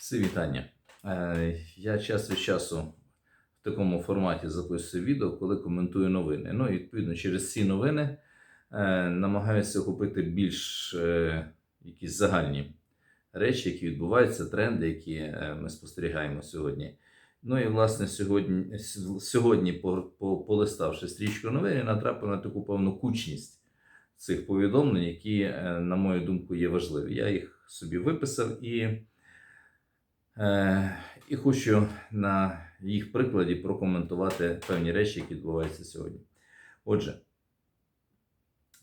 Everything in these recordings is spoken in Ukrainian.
Всі вітання. Е, Я час від часу в такому форматі записую відео, коли коментую новини. Ну і відповідно через ці новини е, намагаюся охопити більш е, якісь загальні речі, які відбуваються, тренди, які ми спостерігаємо сьогодні. Ну і власне сьогодні, сьогодні по- по- полиставши стрічку новин, натрапив на таку певну кучність цих повідомлень, які, на мою думку, є важливі. Я їх собі виписав і. Е, І хочу на їх прикладі прокоментувати певні речі, які відбуваються сьогодні. Отже,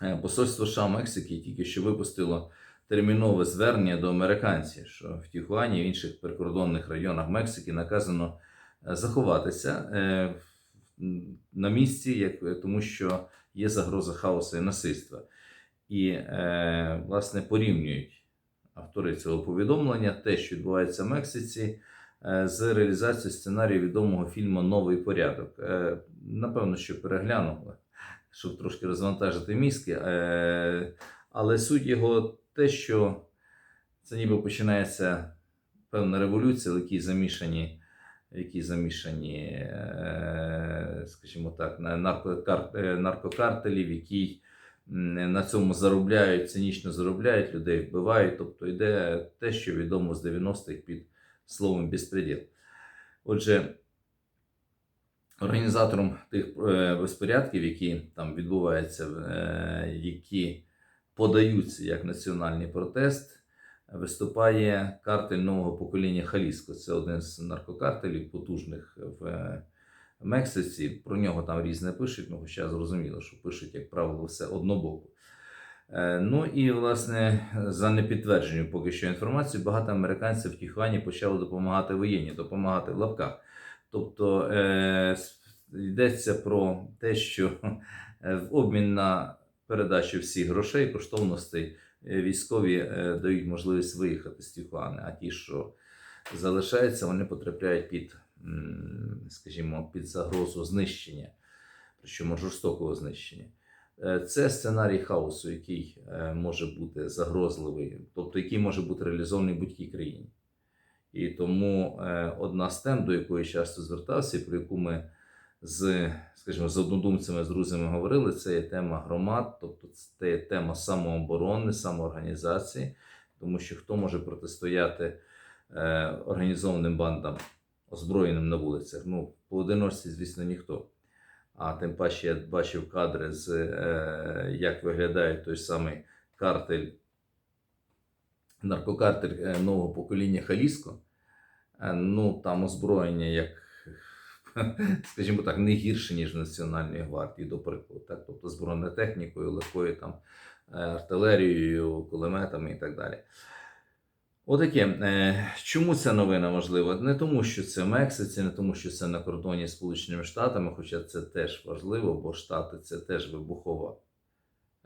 е, посольство США Мексики тільки що випустило термінове звернення до американців, що в Тіхуані і в інших прикордонних районах Мексики наказано е, заховатися на місці, тому що є загроза хаосу і насильства. І, власне, порівнюють автори цього повідомлення, те, що відбувається в Мексиці, е, з реалізацією сценарію відомого фільму Новий порядок. Е, Напевно, що переглянув, щоб трошки розвантажити мізки. Е, Але суть його те, що це ніби починається певна революція, в якій замішані. Які замішані, скажімо так, на наркокар- е, наркокартелів, які м, на цьому заробляють, цинічно заробляють, людей вбивають. Тобто йде те, що відомо з 90-х під словом безпреділ. Отже, організатором тих е, безпорядків, які там відбуваються, е, які подаються як національний протест, виступає картель нового покоління Халіско. Це один з наркокартелів потужних в е, Мексиці. Про нього там різне пишуть, ну хоча зрозуміло, що пишуть, як правило, все однобоку. Е, Ну і власне за непідтвердженню поки що інформації, багато американців в Тіхуані почали допомагати воєнні, допомагати в лапках. Тобто е, йдеться про те, що е, в обмін на передачу всіх грошей, коштовностей, е, військові дають можливість виїхати з Тіхуани, а ті, що залишаються, вони потрапляють під, скажімо, під загрозу знищення, причому жорстокого знищення. Е, Це сценарій хаосу, який е, може бути загрозливий, тобто який може бути реалізований в будь-якій країні. І тому е, одна з тем, до якої я часто звертався, про яку ми з, скажімо, з однодумцями, з друзями говорили, це є тема громад, тобто це є тема самооборони, самоорганізації, тому що хто може протистояти організованим бандам, озброєним на вулицях? Ну, поодиночці, звісно, ніхто. А тим паче я бачив кадри з е, як виглядає той самий картель, наркокартель е, нового покоління Халіско. Е, ну там озброєння як, скажімо так, не гірше, ніж Національної гвардії, до прикладу. Так? Тобто з бронетехнікою, легкою там е, артилерією, кулеметами і так далі. Отаке. Е, Чому ця новина важлива? Не тому, що це в Мексиці, не тому, що це на кордоні з Сполученими Штатами, хоча це теж важливо, бо Штати це теж вибухова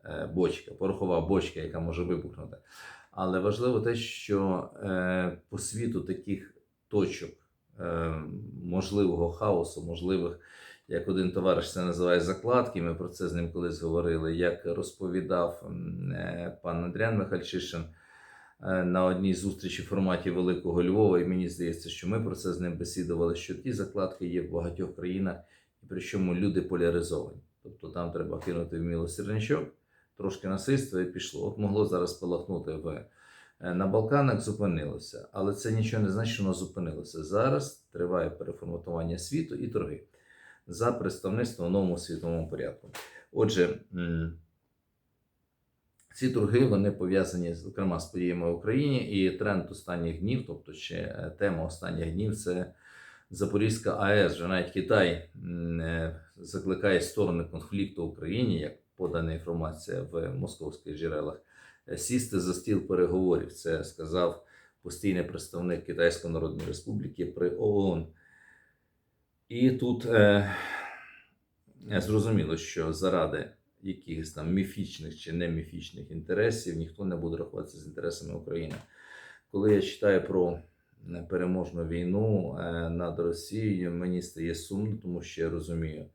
е, бочка, порохова бочка, яка може вибухнути. Але важливо те, що е, по світу таких точок можливого хаосу, можливих, як один товариш це називає закладки, ми про це з ним колись говорили, як розповідав пан Андріан Михальчишин на одній зустрічі в форматі Великого Львова, і мені здається, що ми про це з ним бесідували, що ті закладки є в багатьох країнах, і причому люди поляризовані. Тобто там треба кинути в мілосердничок, трошки насильства і пішло. От могло зараз спалахнути в, е, на Балканах, зупинилося. Але це нічого не значить, що воно зупинилося. Зараз триває переформатування світу і торги за представництво в новому світовому порядку. Отже, ці торги вони пов'язані зокрема з подіями в Україні, і тренд останніх днів, тобто ще е, тема останніх днів, це Запорізька АЕС. Вже навіть Китай е, закликає сторони конфлікту в Україні, як подана інформація в московських джерелах, е, сісти за стіл переговорів. Це сказав постійний представник Китайської Народної Республіки при ООН. І тут е, зрозуміло, що заради якихось там міфічних чи не міфічних інтересів ніхто не буде рахуватися з інтересами України. Коли я читаю про е, переможну війну е, над Росією, мені стає сумно, тому що я розумію,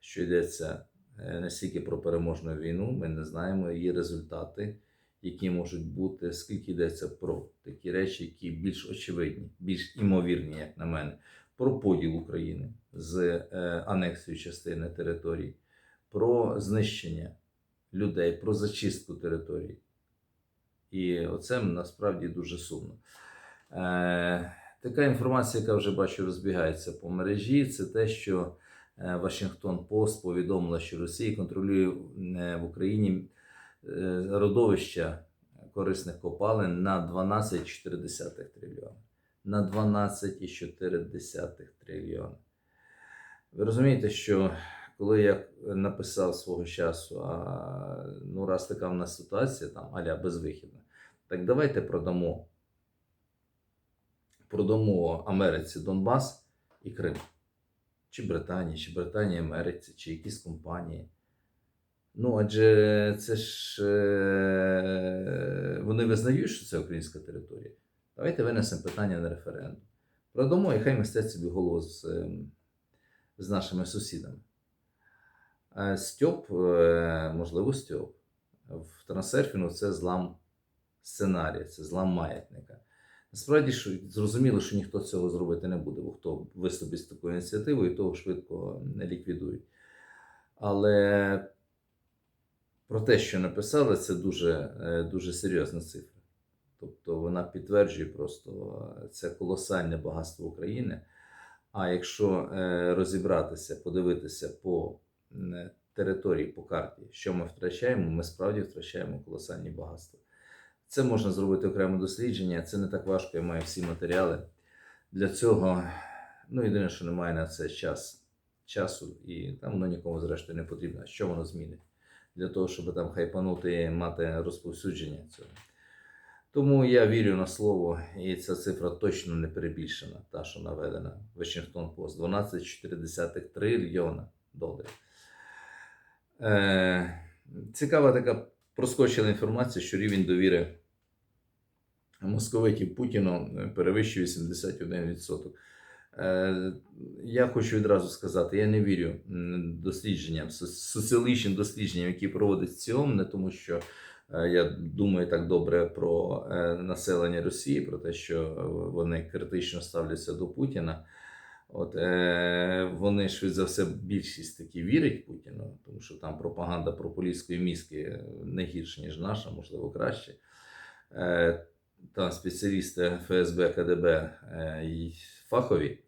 що йдеться е, не стільки про переможну війну, ми не знаємо її результати, які можуть бути, скільки йдеться про такі речі, які більш очевидні, більш імовірні, як на мене, про поділ України з анексією частини територій, про знищення людей, про зачистку територій. І оце насправді дуже сумно. Е, така інформація, яка вже бачу, розбігається по мережі, це те, що е, Вашингтон Пост повідомила, що Росія контролює е, в Україні е, родовища корисних копалин на 12,4 трильйона. На 12,4 трильйона. Ви розумієте, що коли я написав свого часу, а, ну раз така в нас ситуація, там аля безвихідна, так давайте продамо, продамо Америці Донбас і Крим. Чи Британії, чи Британії Америці, чи якісь компанії. Ну, адже це ж е, вони визнають, що це українська територія. Давайте винесемо питання на референдум. Продамо і хай мистець собі голову з, ем, з нашими сусідами. Е, Стьоп, е, можливо, Стьоп. В трансерфінгу це злам сценарія, це злам маятника. Насправді, зрозуміло, що ніхто цього зробити не буде, бо хто виступить з такою ініціативою, того швидко не ліквідують. Але про те, що написали, це дуже, е, дуже серйозна цифра. Тобто вона підтверджує просто це колосальне багатство України. А якщо розібратися, подивитися по території, по карті, що ми втрачаємо, ми справді втрачаємо колосальні багатства. Це можна зробити окреме дослідження, це не так важко, я маю всі матеріали. Для цього, ну єдине, що немає на це час, часу, і там воно нікому зрештою не потрібно. Що воно змінить? Для того, щоб там хайпанути і мати розповсюдження цього. Тому я вірю на слово, і ця цифра точно не перебільшена, та, що наведена Вашингтон Пост 12,4 трильйона доларів. Е, цікава така проскочила інформація, що рівень довіри московитів Путіну е, перевищує 81%. Е, Я хочу відразу сказати, я не вірю дослідженням, со- соціологічним дослідженням, які проводить ЦІОМ, не тому що я думаю так добре про населення Росії, про те, що вони критично ставляться до Путіна. От, е, вони швидше за все більшість таки вірять Путіну, тому що там пропаганда про поліської мізки не гірша, ніж наша, можливо, краще. Е, там спеціалісти ФСБ, КДБ е, і фахові.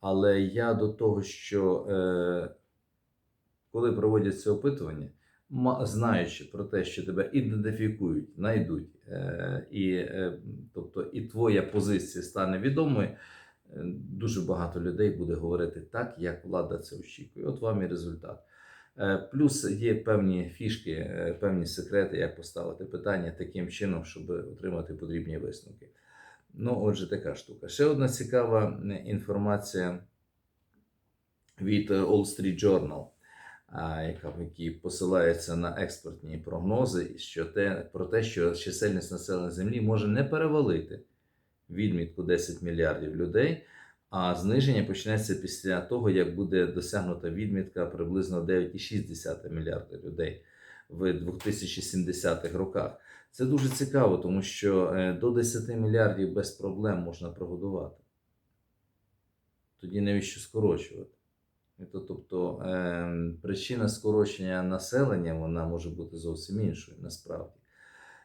Але я до того, що е, коли проводять це опитування, знаючи про те, що тебе ідентифікують, знайдуть, е, і, е, тобто, і твоя позиція стане відомою, дуже багато людей буде говорити так, як влада це очікує. От вам і результат. Е, Плюс є певні фішки, е, певні секрети, як поставити питання таким чином, щоб отримати потрібні висновки. Ну, отже, така штука. Ще одна цікава е, інформація від Wall Street Journal, яка в якій посилається на експертні прогнози, що те, про те, що чисельність населення Землі може не перевалити відмітку 10 мільярдів людей, а зниження почнеться після того, як буде досягнута відмітка приблизно 9,6 мільярда людей в 2070-х роках. Це дуже цікаво, тому що е, до 10 мільярдів без проблем можна прогодувати. Тоді навіщо скорочувати? То, тобто е, причина скорочення населення вона може бути зовсім іншою насправді.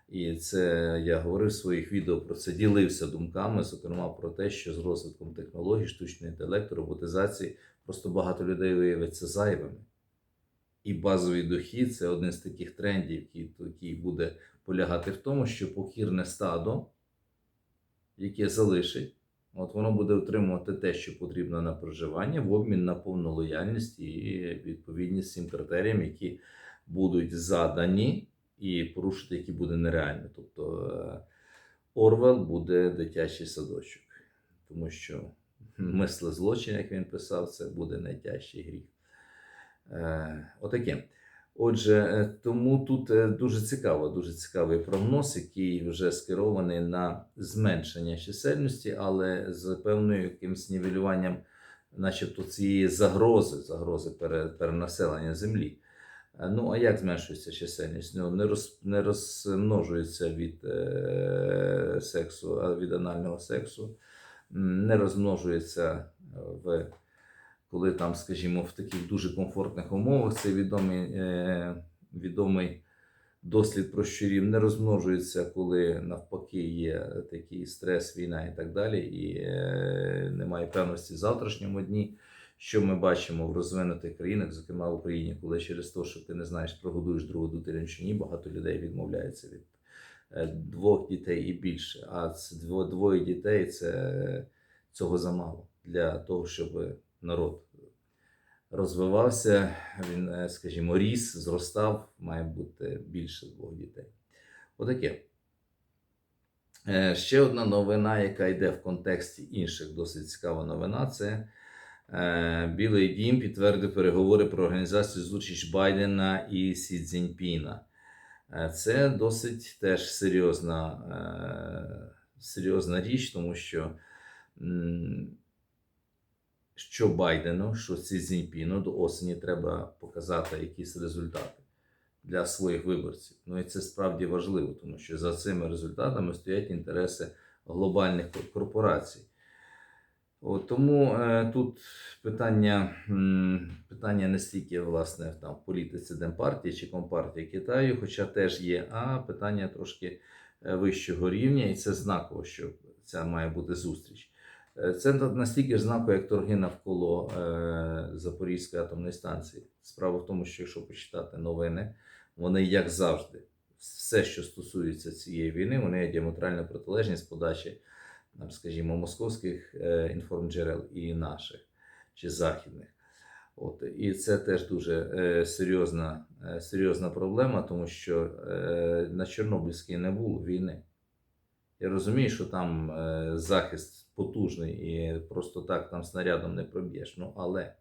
І це я говорив в своїх відео про це, ділився думками, зокрема про те, що з розвитком технологій, штучного інтелекту, роботизації просто багато людей виявиться зайвими. І базовий дохід це один з таких трендів, який, буде полягати в тому, що покірне стадо, яке залишить, от воно буде отримувати те, що потрібно на проживання, в обмін на повну лояльність і відповідність цим критеріям, які будуть задані, і порушити які буде нереально. Тобто е, Орвел буде дитячий садочок, тому що мисле злочин, як він писав, це буде найтяжчий гріх. Е, Отаке. Отже, е, тому тут дуже цікаво, дуже цікавий прогноз, який вже скерований на зменшення чисельності, але з певною якимсь нівелюванням, начебто, цієї загрози, загрози перенаселення землі. Е, Ну, а як зменшується чисельність? Ну, не, роз, не розмножується від е, сексу, а від анального сексу, не розмножується в, коли там, скажімо, в таких дуже комфортних умовах. Це відомий, е, відомий дослід про щурів, не розмножується, коли навпаки є такий стрес, війна і так далі, і е, немає певності в завтрашньому дні. Що ми бачимо в розвинутих країнах, зокрема в Україні, коли через те, що ти не знаєш, прогодуєш другу дитину чи ні, багато людей відмовляється від е, двох дітей і більше. А двоє дітей це цього замало для того, щоб народ розвивався, він, е, скажімо, ріс, зростав, має бути більше двох дітей. Отаке. Е, Ще одна новина, яка йде в контексті інших, досить цікава новина, це е, Білий Дім підтвердив переговори про організацію зустріч Байдена і Сі Цзіньпіна. Е, Це досить теж серйозна, е, серйозна річ, тому що що Байдену, що Сі Цзіньпіну до осені треба показати якісь результати для своїх виборців. Ну і це справді важливо, тому що за цими результатами стоять інтереси глобальних корпорацій. От, тому е, тут питання, питання не стільки власне там, в політиці Демпартії чи Компартії Китаю, хоча теж є, а питання трошки е, вищого рівня, і це знаково, що ця має бути зустріч. Е, Це настільки знаково, як торги навколо е, Запорізької атомної станції. Справа в тому, що якщо почитати новини, вони, як завжди, все, що стосується цієї війни, вони є діаметрально протилежні з подачі, там, скажімо, московських е, інформджерел і наших чи західних. От, і це теж дуже е, серйозна, е, серйозна проблема, тому що е, на Чорнобильській не було війни. Я розумію, що там е, захист потужний і просто так там снарядом не проб'єш. Ну, але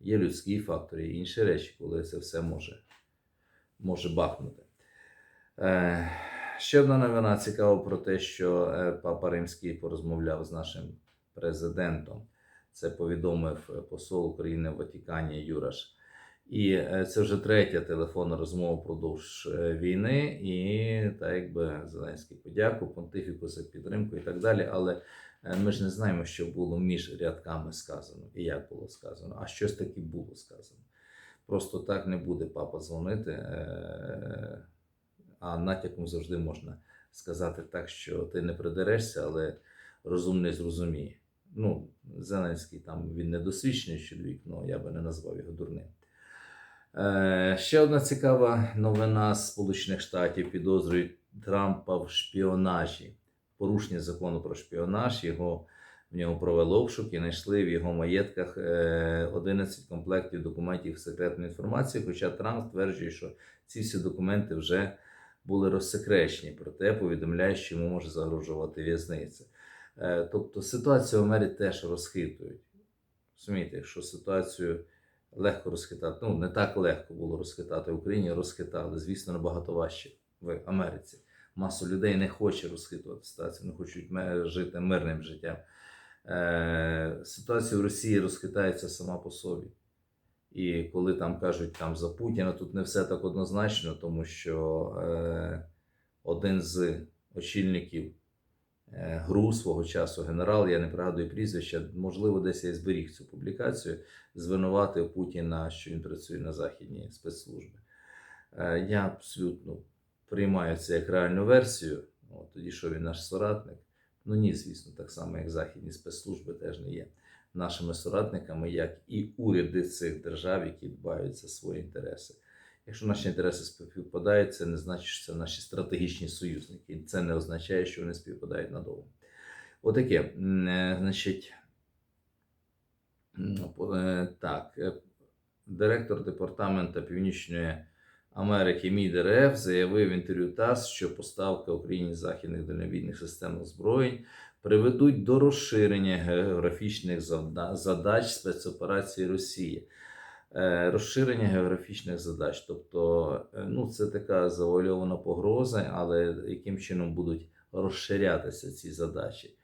є людські фактори і інші речі, коли це все може, може бахнути. Е, ще одна новина цікава про те, що е, Папа Римський порозмовляв з нашим президентом. Це повідомив е, посол України в Ватикані Юраш. І е, це вже третя телефонна розмова впродовж е, війни. І так якби Зеленський подяку, понтифіку за підтримку і так далі. Але ми ж не знаємо, що було між рядками сказано і як було сказано, а щось таки було сказано. Просто так не буде папа дзвонити, а натяком завжди можна сказати так, що ти не придерешся, але розумний зрозуміє. Ну, Зеленський там він недосвідчений чоловік, але я би не назвав його дурним. Е, ще одна цікава новина з Сполучених Штатів підозрюють Трампа в шпіонажі. Порушення закону про шпіонаж. Його в нього провели обшук і знайшли в його маєтках е, 11 комплектів документів секретної інформації. Хоча Трамп стверджує, що ці всі документи вже були розсекречені, проте повідомляє, що йому може загрожувати в'язниця. Е, Тобто ситуацію в мері теж розхитують. Розумієте, якщо ситуацію легко розхитати, ну не так легко було розхитати в Україні, розхитали, звісно, набагато важче в Америці. Масу людей не хоче розхитувати ситуацію, не хочуть жити мирним життям. Е, ситуація в Росії розхитається сама по собі. І коли там кажуть там за Путіна, тут не все так однозначно, тому що е, один з очільників е, ГРУ свого часу, генерал, я не пригадую прізвища, можливо, десь я зберіг цю публікацію, звинуватив Путіна, що він працює на західній спецслужбі. Е, я абсолютно приймаю це як реальну версію. От, тоді що він наш соратник. Ну ні, звісно, так само, як західні спецслужби теж не є нашими соратниками, як і уряди цих держав, які дбають за свої інтереси. Якщо наші інтереси співпадають, це не значить, що це наші стратегічні союзники. Це не означає, що вони співпадають надовго. Отаке. Е, Значить, е, так, е, директор департаменту Північної Америки МІД РФ заявив в інтерв'ю ТАСС, що поставка Україні західних дальнобійних систем озброєнь приведуть до розширення географічних задач спецоперації Росії. Е, Розширення географічних задач. Тобто, е, ну, це така завуальована погроза, але яким чином будуть розширятися ці задачі?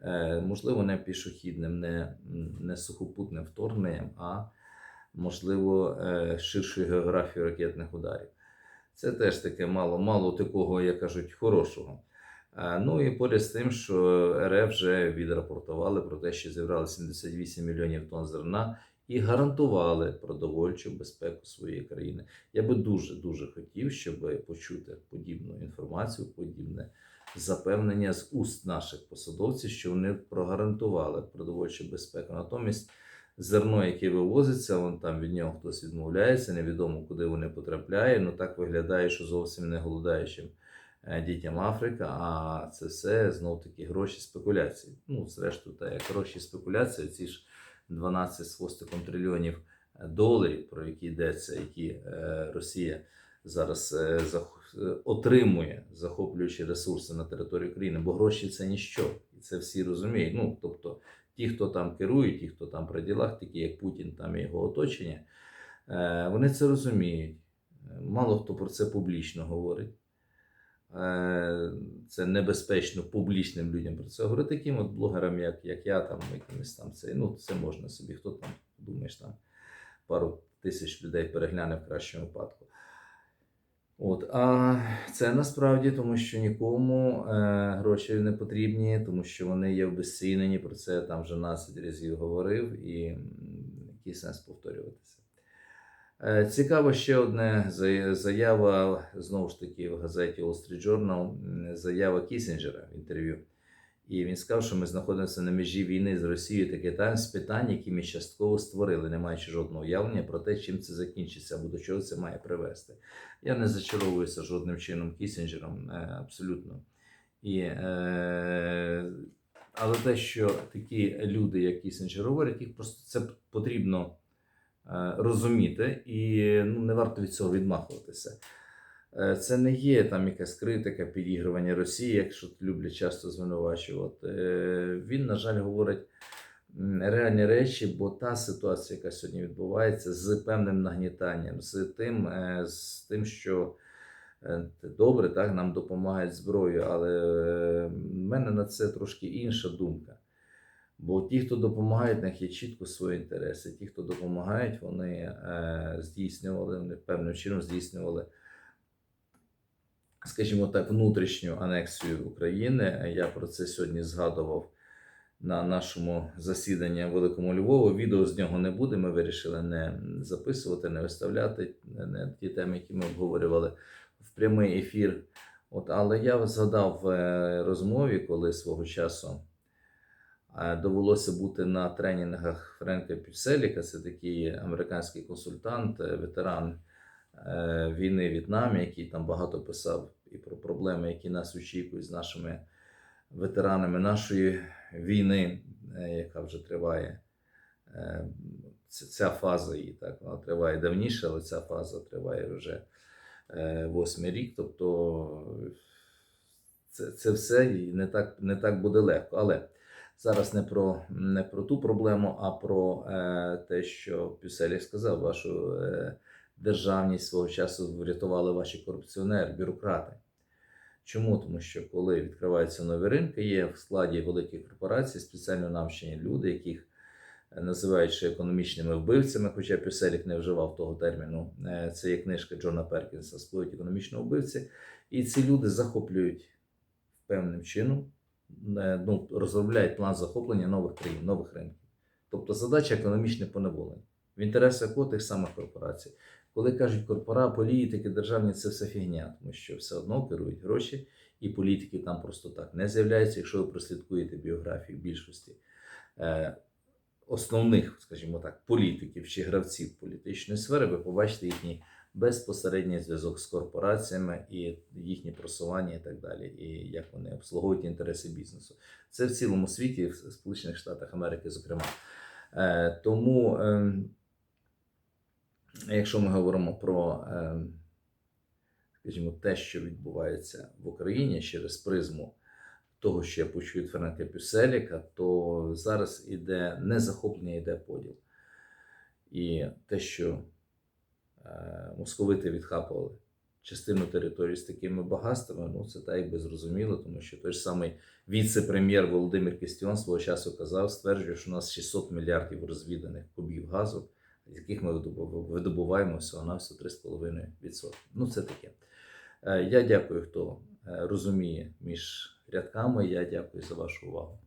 Е, Можливо, не пішохідним, не, не сухопутним вторгненням, а можливо, е, ширшою географією ракетних ударів. Це теж таке мало, мало такого, як кажуть, хорошого. Е, Ну і поряд з тим, що РФ вже відрапортували про те, що зібрали 78 мільйонів тонн зерна і гарантували продовольчу безпеку своєї країни. Я би дуже дуже хотів, щоб почути подібну інформацію, подібне запевнення з уст наших посадовців, що вони прогарантували продовольчу безпеку. Натомість зерно, яке вивозиться, вон там від нього хтось відмовляється, невідомо куди вони потрапляє. Ну так виглядає, що зовсім не голодаючим е, дітям Африка, а це все знов таки гроші спекуляції. Ну, зрештою, та як гроші спекуляції, ці ж 12 з хвостиком трильйонів е, доларів, про які йдеться, які е, Росія зараз отримує, захоплюючи ресурси на території України, бо гроші це ніщо, і це всі розуміють. Ну тобто, ті, хто там керує, ті, хто там при ділах, такі як Путін, там і його оточення, е, вони це розуміють. Мало хто про це публічно говорить. Е, Це небезпечно публічним людям про це говорити. Таким от блогерам, як, як я, там якимось там це, ну, це можна собі. Хто там, думаєш, там пару тисяч людей перегляне в кращому випадку. От, а це насправді тому, що нікому е, гроші не потрібні, тому що вони є обесцінені, Про це я там вже 12 разів говорив, і який сенс повторюватися. Е, Цікаво ще одне заява знову ж таки в газеті Wall Street Journal, заява Кісінджера в інтерв'ю. І він сказав, що ми знаходимося на межі війни з Росією та Китаєм з питань, які ми частково створили, не маючи жодного уявлення про те, чим це закінчиться або до чого це має привести. Я не зачаровуюся жодним чином Кісінджером, е, абсолютно. І, е, але те, що такі люди, як Кісінджер, говорять, їх просто це потрібно е, розуміти, і ну, не варто від цього відмахуватися. Е, Це не є там якась критика, підігрування Росії, якщо люблять часто звинувачувати. Е, Він, на жаль, говорить реальні речі, бо та ситуація, яка сьогодні відбувається, з певним нагнітанням, з тим, е, з тим, що добре, так, нам допомагають зброю, але в мене на це трошки інша думка. Бо ті, хто допомагають, в них є чітко свої інтереси. Ті, хто допомагають, вони здійснювали, вони певним чином здійснювали скажімо так, внутрішню анексію України. Я про це сьогодні згадував на нашому засіданні в Великому Львову. Відео з нього не буде. Ми вирішили не записувати, не виставляти не, ті теми, які ми обговорювали в прямий ефір. От, але я згадав в е, розмові, коли свого часу е, довелося бути на тренінгах Френка Пюселіка, це такий американський консультант, е, ветеран війни в В'єтнамі, який там багато писав і про проблеми, які нас очікують з нашими ветеранами нашої війни, е, яка вже триває. Е, Ця фаза її так вона триває давніше, але ця фаза триває вже е, восьмий рік. Тобто це, це все і не так, не так буде легко. Але зараз не про, не про ту проблему, а про е, те, що Пюселі сказав, вашу е, державність свого часу врятували ваші корупціонери, бюрократи. Чому? Тому що коли відкриваються нові ринки, є в складі великих корпорацій спеціально навчені люди, яких е, називають економічними вбивцями, хоча Пюселік не вживав того терміну. Е, Це є книжка Джона Перкінса «Сплив економічного вбивці. І ці люди захоплюють певним чином, е, ну, розробляють план захоплення нових країн, нових ринків. Тобто задача економічне поневолення в інтересах тих самих корпорацій. Коли кажуть корпора, політики, державні, це все фігня, тому що все одно керують гроші, і політики там просто так не з'являються. Якщо ви прослідкуєте біографії більшості е, основних, скажімо так, політиків чи гравців політичної сфери, ви побачите їхній безпосередній зв'язок з корпораціями і їхнє просування, і так далі, і як вони обслуговують інтереси бізнесу. Це в цілому світі, в Сполучених Штатах Америки, зокрема. Е, тому. ем, Якщо ми говоримо про, е, скажімо, те, що відбувається в Україні через призму того, що я почув від Ференка Пюселіка, то зараз іде не захоплення, іде поділ. І те, що е, московити відхапували частину території з такими багатствами, ну це так якби зрозуміло, тому що той ж самий віце-прем'єр Володимир Кістіон свого часу казав, стверджує, що у нас 600 мільярдів розвіданих кубів газу з яких ми видобу- видобуваємо всього на всього 3,5%. Ну, це таке. Е, Я дякую, хто е, розуміє між рядками. Я дякую за вашу увагу.